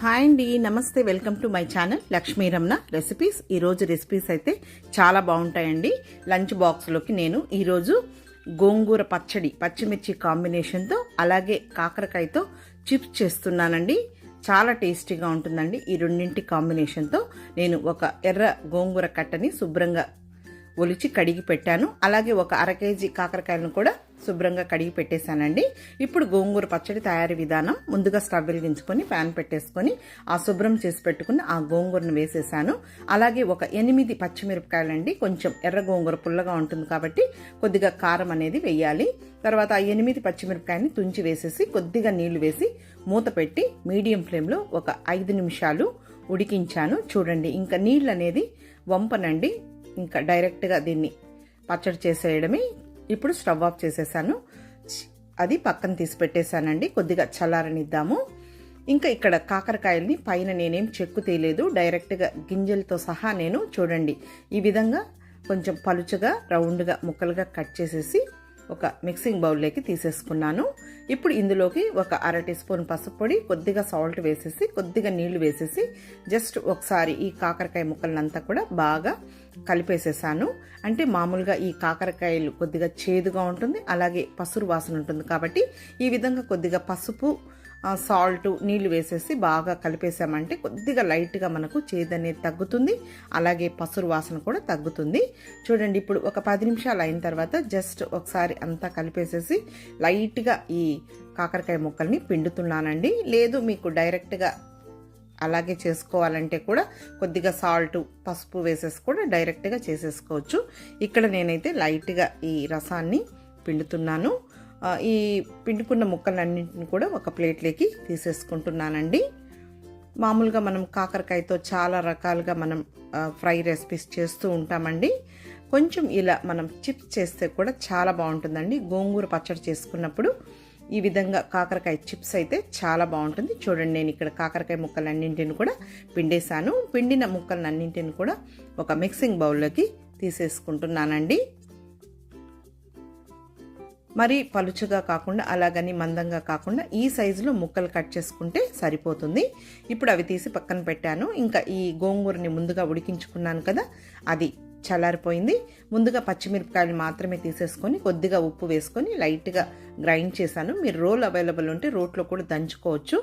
Hi అండి నమస్తే welcome to my channel Lakshmi Ramana recipes. ఈరోజు రెసిపీస్ అయితే చాలా బాగుంటాయండి. లంచ్ బాక్స్లోకి నేను ఈరోజు గోంగూర పచ్చడి పచ్చిమిర్చి కాంబినేషన్తో అలాగే కాకరకాయతో చిప్స్ చేస్తున్నానండి. చాలా టేస్టీగా ఉంటుందండి ఈ రెండింటి కాంబినేషన్తో. నేను ఒక ఎర్ర గోంగూర కట్టని శుభ్రంగా ఒలిచి కడిగి పెట్టాను. అలాగే ఒక అర కేజీ కాకరకాయలను కూడా శుభ్రంగా కడిగి పెట్టేశానండి. ఇప్పుడు గోంగూర పచ్చడి తయారీ విధానం ముందుగా స్టవ్ వెలిగించుకొని ప్యాన్ పెట్టేసుకొని ఆ శుభ్రం చేసి పెట్టుకుని ఆ గోంగూరను వేసేసాను. అలాగే ఒక ఎనిమిది పచ్చిమిరపకాయలండి. కొంచెం ఎర్ర గోంగూర పుల్లగా ఉంటుంది కాబట్టి కొద్దిగా కారం అనేది వేయాలి. తర్వాత ఆ ఎనిమిది పచ్చిమిరపకాయని తుంచి వేసేసి కొద్దిగా నీళ్ళు వేసి మూత పెట్టి మీడియం ఫ్లేమ్లో ఒక ఐదు నిమిషాలు ఉడికించాను. చూడండి ఇంకా నీళ్ళు అనేది వంపనండి. ఇంకా డైరెక్ట్గా దీన్ని పచ్చడి చేసేయడమే ఇప్పుడు స్టవ్ ఆఫ్ చేసేసాను. అది పక్కన తీసి పెట్టేశానండి. కొద్దిగా చల్లారనిద్దాము. ఇంకా ఇక్కడ కాకరకాయల్ని పైన నేనేం చెక్కు తీయలేదు. డైరెక్ట్గా గింజలతో సహా నేను చూడండి. ఈ విధంగా కొంచెం పలుచగా రౌండ్గా ముక్కలుగా కట్ చేసేసి ఒక మిక్సింగ్ బౌల్లోకి తీసేసుకున్నాను. ఇప్పుడు ఇందులోకి ఒక అర టీ స్పూన్ పసుపు పొడి కొద్దిగా సాల్ట్ వేసేసి కొద్దిగా నీళ్ళు వేసేసి జస్ట్ ఒకసారి ఈ కాకరకాయ ముక్కలనంతా కూడా బాగా కలిపేసేసాను. అంటే మామూలుగా ఈ కాకరకాయలు కొద్దిగా చేదుగా ఉంటుంది అలాగే పసురు వాసన ఉంటుంది కాబట్టి ఈ విధంగా కొద్దిగా పసుపు సాల్ట్ నీళ్ళు వేసేసి బాగా కలిపేసామంటే కొద్దిగా లైట్గా మనకు చేదు అనేది తగ్గుతుంది. అలాగే పసురు వాసన కూడా తగ్గుతుంది. చూడండి ఇప్పుడు ఒక పది నిమిషాలు అయిన తర్వాత జస్ట్ ఒకసారి అంతా కలిపేసేసి లైట్గా ఈ కాకరకాయ ముక్కల్ని పిండుతున్నానండి. లేదు మీకు డైరెక్ట్గా అలాగే చేసుకోవాలంటే కూడా కొద్దిగా సాల్ట్ పసుపు వేసేసి కూడా డైరెక్ట్గా చేసేసుకోవచ్చు. ఇక్కడ నేనైతే లైట్గా ఈ రసాన్ని పిండుతున్నాను. ఈ పిండుకున్న ముక్కలన్నింటిని కూడా ఒక ప్లేట్లోకి తీసేసుకుంటున్నానండి. మామూలుగా మనం కాకరకాయతో చాలా రకాలుగా మనం ఫ్రై రెసిపీస్ చేస్తూ ఉంటామండి. కొంచెం ఇలా మనం చిప్స్ చేస్తే కూడా చాలా బాగుంటుందండి. గోంగూర పచ్చడి చేసుకున్నప్పుడు ఈ విధంగా కాకరకాయ చిప్స్ అయితే చాలా బాగుంటుంది. చూడండి నేను ఇక్కడ కాకరకాయ ముక్కలన్నింటిని కూడా పిండేశాను. పిండిన ముక్కలన్నింటిని కూడా ఒక మిక్సింగ్ బౌల్లోకి తీసేసుకుంటున్నానండి. మరి పలుచగా కాకుండా అలాగని మందంగా కాకుండా ఈ సైజులో ముక్కలు కట్ చేసుకుంటే సరిపోతుంది. ఇప్పుడు అవి తీసి పక్కన పెట్టాను. ఇంకా ఈ గోంగూరని ముందుగా ఉడికించుకున్నాను కదా అది చల్లారిపోయింది. ముందుగా పచ్చిమిరపకాయలు మాత్రమే తీసేసుకొని కొద్దిగా ఉప్పు వేసుకొని లైట్గా గ్రైండ్ చేశాను. మీరు రోల్ అవైలబుల్ ఉంటే రోట్లో కూడా దంచుకోవచ్చు.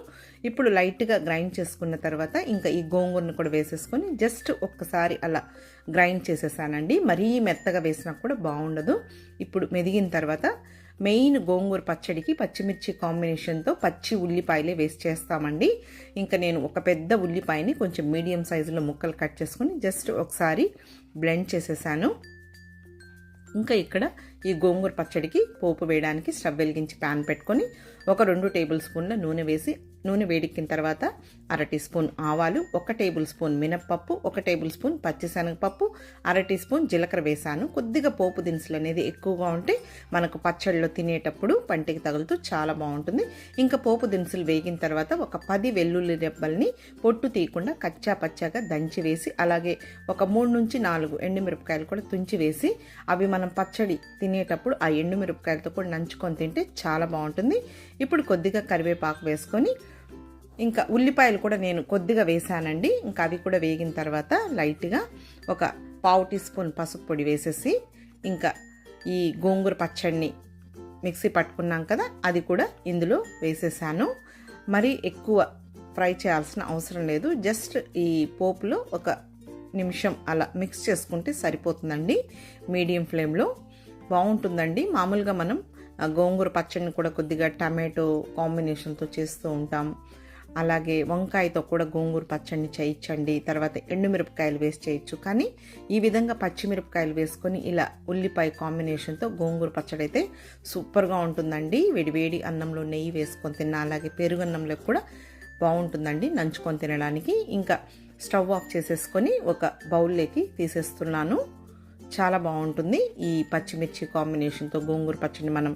ఇప్పుడు లైట్గా గ్రైండ్ చేసుకున్న తర్వాత ఇంకా ఈ గోంగూరను కూడా వేసేసుకొని జస్ట్ ఒక్కసారి అలా గ్రైండ్ చేసేసానండి. మరీ మెత్తగా వేసినా కూడా బాగుండదు. ఇప్పుడు మెదిగిన తర్వాత మెయిన్ గోంగూర పచ్చడికి పచ్చిమిర్చి కాంబినేషన్తో పచ్చి ఉల్లిపాయలే వేస్ట్ చేస్తామండి. ఇంకా నేను ఒక పెద్ద ఉల్లిపాయని కొంచెం మీడియం సైజులో ముక్కలు కట్ చేసుకొని జస్ట్ ఒకసారి బ్లెండ్ చేసేసాను. ఇంకా ఇక్కడ ఈ గోంగూర పచ్చడికి పోపు వేయడానికి స్టవ్ వెలిగించి ప్యాన్ పెట్టుకొని ఒక రెండు టేబుల్ స్పూన్ల నూనె వేసి నూనె వేడెక్కిన తర్వాత అర టీ స్పూన్ ఆవాలు ఒక టేబుల్ స్పూన్ మినప్పప్పు ఒక టేబుల్ స్పూన్ పచ్చిశనగపప్పు అర టీ స్పూన్ జీలకర్ర వేసాను. కొద్దిగా పోపు దినుసులు అనేది ఎక్కువగా ఉంటే మనకు పచ్చడిలో తినేటప్పుడు పంటికి తగులుతూ చాలా బాగుంటుంది. ఇంకా పోపు దినుసులు వేగిన తర్వాత ఒక పది వెల్లుల్లి రెబ్బల్ని పొట్టు తీయకుండా కచ్చా పచ్చాగా దంచి వేసి అలాగే ఒక మూడు నుంచి నాలుగు ఎండుమిరపకాయలు కూడా తుంచి వేసి అవి మనం పచ్చడి తినేటప్పుడు ఆ ఎండుమిరపకాయలతో కూడా నంచుకొని తింటే చాలా బాగుంటుంది. ఇప్పుడు కొద్దిగా కరివేపాకు వేసుకొని ఇంకా ఉల్లిపాయలు కూడా నేను కొద్దిగా వేసానండి. ఇంకా అవి కూడా వేగిన తర్వాత లైట్గా ఒక పావు టీ స్పూన్ పసుపు పొడి వేసేసి ఇంకా ఈ గోంగూర పచ్చడిని మిక్సీ పట్టుకున్నాం కదా అది కూడా ఇందులో వేసేసాను. మరి ఎక్కువ ఫ్రై చేయాల్సిన అవసరం లేదు. జస్ట్ ఈ పోపులో ఒక నిమిషం అలా మిక్స్ చేసుకుంటే సరిపోతుందండి. మీడియం ఫ్లేమ్లో బాగుంటుందండి. మామూలుగా మనం గోంగూర పచ్చడిని కూడా కొద్దిగా టమాటో కాంబినేషన్తో చేస్తూ ఉంటాం. అలాగే వంకాయతో కూడా గోంగూర పచ్చడిని చేయించండి. తర్వాత ఎండుమిరపకాయలు వేసి చేయొచ్చు. కానీ ఈ విధంగా పచ్చిమిరపకాయలు వేసుకొని ఇలా ఉల్లిపాయ కాంబినేషన్తో గోంగూర పచ్చడి అయితే సూపర్గా ఉంటుందండి. వేడి వేడి అన్నంలో నెయ్యి వేసుకొని తిన్నా అలాగే పెరుగు అన్నంలో కూడా బాగుంటుందండి నంచుకొని తినడానికి. ఇంకా స్టవ్ ఆఫ్ చేసేసుకొని ఒక బౌల్లోకి తీసేస్తున్నాను. చాలా బాగుంటుంది ఈ పచ్చిమిర్చి కాంబినేషన్తో గోంగూర పచ్చడిని మనం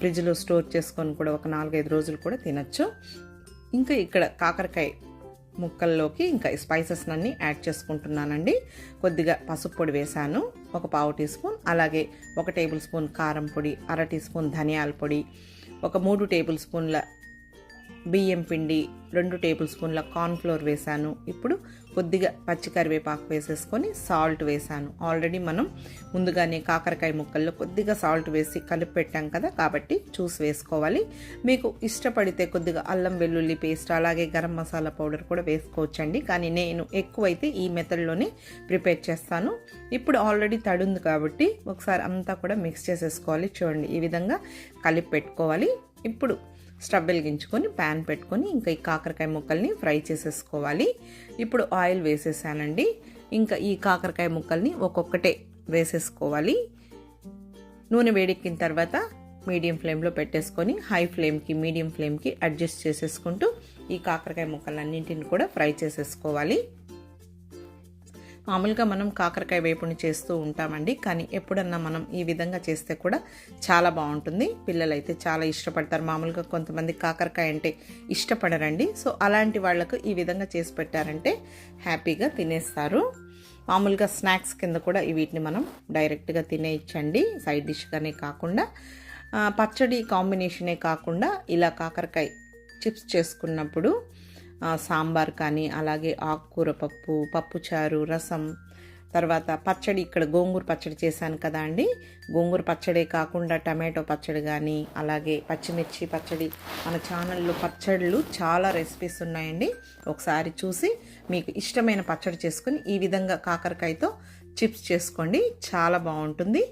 ఫ్రిడ్జ్లో స్టోర్ చేసుకొని కూడా ఒక నాలుగైదు రోజులు కూడా తినచ్చు. ఇంకా ఇక్కడ కాకరకాయ ముక్కల్లోకి ఇంకా స్పైసెస్ అన్నీ యాడ్ చేసుకుంటున్నానండి. కొద్దిగా పసుపు పొడి వేశాను ఒక పావు టీ స్పూన్ అలాగే ఒక టేబుల్ స్పూన్ కారం పొడి అర టీ స్పూన్ ధనియాల పొడి ఒక మూడు టేబుల్ స్పూన్ల బియ్యం పిండి రెండు టేబుల్ స్పూన్ల కార్న్ఫ్లోర్ వేశాను. ఇప్పుడు కొద్దిగా పచ్చి కరివేపాకు వేసేసుకొని సాల్ట్ వేశాను. ఆల్రెడీ మనం ముందుగానే కాకరకాయ ముక్కల్లో కొద్దిగా సాల్ట్ వేసి కలిపి పెట్టాం కదా కాబట్టి చూసి వేసుకోవాలి. మీకు ఇష్టపడితే కొద్దిగా అల్లం వెల్లుల్లి పేస్ట్ అలాగే గరం మసాలా పౌడర్ కూడా వేసుకోవచ్చండి. కానీ నేను ఎక్కువైతే ఈ మెథడ్లోనే ప్రిపేర్ చేస్తాను. ఇప్పుడు ఆల్రెడీ తడుంది కాబట్టి ఒకసారి అంతా కూడా మిక్స్ చేసేసుకోవాలి. చూడండి ఈ విధంగా కలిపి పెట్టుకోవాలి ఇప్పుడు స్టవ్ వెలిగించుకొని ప్యాన్ పెట్టుకొని ఇంకా ఈ కాకరకాయ ముక్కల్ని ఫ్రై చేసేసుకోవాలి. ఇప్పుడు ఆయిల్ వేసేసానండి. ఇంకా ఈ కాకరకాయ ముక్కల్ని ఒక్కొక్కటే వేసేసుకోవాలి. నూనె వేడెక్కిన తర్వాత మీడియం ఫ్లేమ్లో పెట్టేసుకొని హై ఫ్లేమ్కి మీడియం ఫ్లేమ్కి అడ్జస్ట్ చేసేసుకుంటూ ఈ కాకరకాయ ముక్కలన్నింటిని కూడా ఫ్రై చేసేసుకోవాలి. మామూలుగా మనం కాకరకాయ వేపుని చేస్తూ ఉంటామండి. కానీ ఎప్పుడన్నా మనం ఈ విధంగా చేస్తే కూడా చాలా బాగుంటుంది. పిల్లలు అయితే చాలా ఇష్టపడతారు. మామూలుగా కొంతమంది కాకరకాయ అంటే ఇష్టపడరండి. సో అలాంటి వాళ్ళకు ఈ విధంగా చేసి పెట్టారంటే హ్యాపీగా తినేస్తారు. మామూలుగా స్నాక్స్ కింద కూడా వీటిని మనం డైరెక్ట్గా తినేయచ్చండి. సైడ్ డిష్గానే కాకుండా పచ్చడి కాంబినేషనే కాకుండా ఇలా కాకరకాయ చిప్స్ చేసుకున్నప్పుడు సాంబార్ కానీ అలాగే ఆకుకూర పప్పు పప్పుచారు రసం తర్వాత పచ్చడి ఇక్కడ గోంగూర పచ్చడి చేశాను కదా అండి. గోంగూర పచ్చడే కాకుండా టమాటో పచ్చడి కానీ అలాగే పచ్చిమిర్చి పచ్చడి మన ఛానల్లో పచ్చళ్ళు చాలా రెసిపీస్ ఉన్నాయండి. ఒకసారి చూసి మీకు ఇష్టమైన పచ్చడి చేసుకుని ఈ విధంగా కాకరకాయతో చిప్స్ చేసుకోండి. చాలా బాగుంటుంది.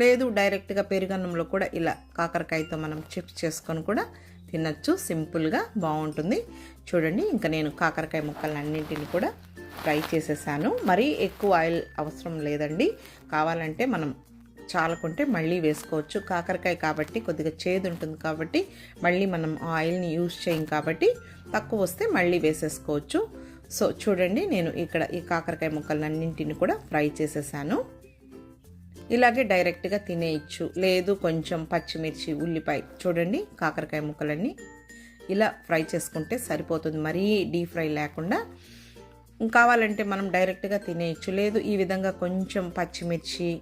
లేదు డైరెక్ట్గా పెరుగన్నంలో కూడా ఇలా కాకరకాయతో మనం చిప్స్ చేసుకొని కూడా తినచ్చు. సింపుల్గా బాగుంటుంది. చూడండి ఇంకా నేను కాకరకాయ ముక్కలన్నింటిని కూడా ఫ్రై చేసేసాను. మరీ ఎక్కువ ఆయిల్ అవసరం లేదండి. కావాలంటే మనం చాలకుంటే మళ్ళీ వేసుకోవచ్చు. కాకరకాయ కాబట్టి కొద్దిగా చేదు ఉంటుంది కాబట్టి మళ్ళీ మనం ఆయిల్ని యూజ్ చేయం కాబట్టి తక్కువ వస్తే మళ్ళీ వేసేసుకోవచ్చు. సో చూడండి నేను ఇక్కడ ఈ కాకరకాయ ముక్కలన్నింటిని కూడా ఫ్రై చేసేసాను. ఇలాగే డైరెక్ట్గా తినేయచ్చు. లేదు కొంచెం పచ్చిమిర్చి ఉల్లిపాయ. చూడండి కాకరకాయ ముక్కలన్నీ ఇలా ఫ్రై చేసుకుంటే సరిపోతుంది. మరీ డీప్ ఫ్రై లేకుండా కావాలంటే మనం డైరెక్ట్గా తినేయచ్చు. లేదు ఈ విధంగా కొంచెం పచ్చిమిర్చి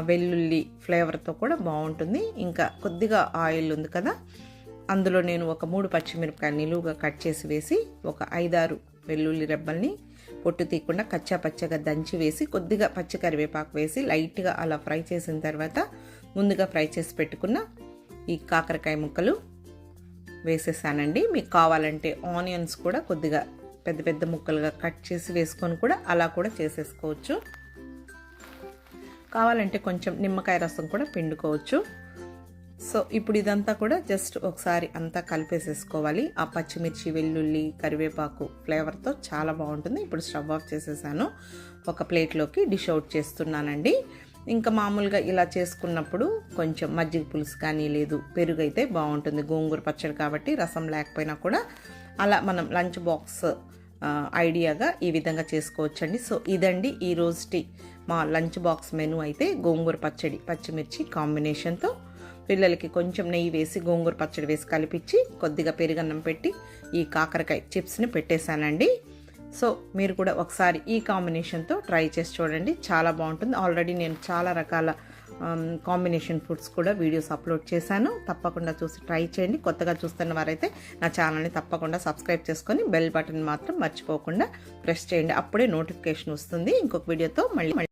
వెల్లుల్లి ఫ్లేవర్తో కూడా బాగుంటుంది. ఇంకా కొద్దిగా ఆయిల్ ఉంది కదా అందులో నేను ఒక మూడు పచ్చిమిరపకాయ నిలువుగా కట్ చేసి వేసి ఒక ఐదారు వెల్లుల్లి రెబ్బల్ని పొట్టు తీయకుండా కచ్చా పచ్చగా దంచి వేసి కొద్దిగా పచ్చి కరివేపాకు వేసి లైట్గా అలా ఫ్రై చేసిన తర్వాత ముందుగా ఫ్రై చేసి పెట్టుకున్న ఈ కాకరకాయ ముక్కలు వేసేసానండి. మీకు కావాలంటే ఆనియన్స్ కూడా కొద్దిగా పెద్ద పెద్ద ముక్కలుగా కట్ చేసి వేసుకొని కూడా అలా కూడా చేసేసుకోవచ్చు. కావాలంటే కొంచెం నిమ్మకాయ రసం కూడా పిండుకోవచ్చు. సో ఇప్పుడు ఇదంతా కూడా జస్ట్ ఒకసారి అంతా కలిపేసేసుకోవాలి. ఆ పచ్చిమిర్చి వెల్లుల్లి కరివేపాకు ఫ్లేవర్తో చాలా బాగుంటుంది. ఇప్పుడు స్టవ్ ఆఫ్ చేసేసాను. ఒక ప్లేట్లోకి డిష్ అవుట్ చేస్తున్నానండి. ఇంకా మామూలుగా ఇలా చేసుకున్నప్పుడు కొంచెం మజ్జిగ పులుసు కానీ లేదు పెరుగు అయితే బాగుంటుంది. గోంగూర పచ్చడి కాబట్టి రసం లేకపోయినా కూడా అలా మనం లంచ్ బాక్స్ ఐడియాగా ఈ విధంగా చేసుకోవచ్చండి. సో ఇదండి ఈ రోజుటి మా లంచ్ బాక్స్ మెనూ అయితే గోంగూర పచ్చడి పచ్చిమిర్చి కాంబినేషన్తో పిల్లలకి కొంచెం నెయ్యి వేసి గోంగూర పచ్చడి వేసి కలిపించి కొద్దిగా పెరుగన్నం పెట్టి ఈ కాకరకాయ చిప్స్ని పెట్టేశానండి. సో మీరు కూడా ఒకసారి ఈ కాంబినేషన్తో ట్రై చేసి చూడండి. చాలా బాగుంటుంది. ఆల్రెడీ నేను చాలా రకాల కాంబినేషన్ ఫుడ్స్ కూడా వీడియోస్ అప్లోడ్ చేశాను. తప్పకుండా చూసి ట్రై చేయండి. కొత్తగా చూస్తున్న వారైతే నా ఛానల్ని తప్పకుండా సబ్స్క్రైబ్ చేసుకొని బెల్ బటన్ మాత్రం మర్చిపోకుండా ప్రెస్ చేయండి. అప్పుడే నోటిఫికేషన్ వస్తుంది. ఇంకొక వీడియోతో మళ్ళీ